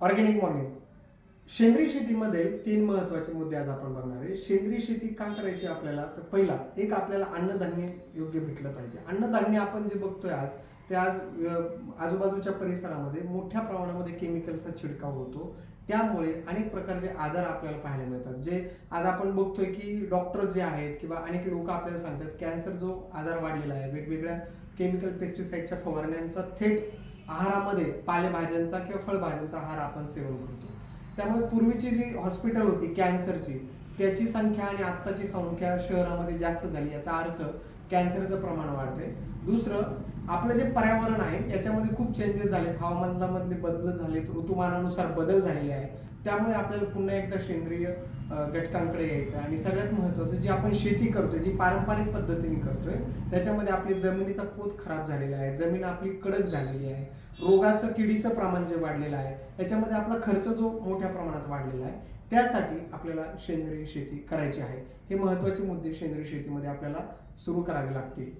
Organic morning सेंद्रिय शेतीमध्ये तीन महत्त्वाचे मुद्दे आज आपण बघणार आहे. सेंद्रिय शेती का करायची आपल्याला? तर पहिला एक आपल्याला अन्नधान्य योग्य भेटलं पाहिजे. अन्नधान्य आपण जे बघतोय आज ते आज आजूबाजूच्या परिसरामध्ये मोठ्या प्रमाणामध्ये केमिकलचा छिडकाव होतो. त्यामुळे अनेक प्रकारचे आजार आपल्याला पाहायला मिळतात. जे आज आपण बघतोय की डॉक्टर जे आहेत किंवा अनेक लोक आपल्याला सांगतात कॅन्सर जो आजार वाढलेला आहे वेगवेगळ्या केमिकल पेस्टिसाईडच्या फवारण्यांचा थेट आहारामध्ये पालेभाज्यांचा किंवा फळभाज्यांचा आहार आपण सेवन करतो. त्यामुळे पूर्वीची जी हॉस्पिटल होती कॅन्सरची त्याची संख्या आणि आत्ताची संख्या शहरामध्ये जास्त झाली. याचा अर्थ कॅन्सरचं प्रमाण वाढते दुसरं आपलं जे पर्यावरण आहे याच्यामध्ये खूप चेंजेस झाले हवामानामधले बदल झालेत ऋतुमानानुसार बदल झालेले आहे त्यामुळे आपल्याला पुन्हा एकदा सेंद्रिय घटकांकडे यायचं आहे. आणि सगळ्यात महत्त्वाचं जी आपण शेती करतोय जी पारंपरिक पद्धतीने करतोय त्याच्यामध्ये आपली जमिनीचा पोत खराब झालेला आहे जमीन आपली कडक झालेली आहे रोगाचं किडीचं प्रमाण जे वाढलेलं आहे याच्यामध्ये आपला खर्च जो मोठ्या प्रमाणात वाढलेला आहे त्यासाठी आपल्याला सेंद्रिय शेती करायची आहे. हे महत्त्वाचे मुद्दे सेंद्रिय शेतीमध्ये आपल्याला सुरू करावे लागतील.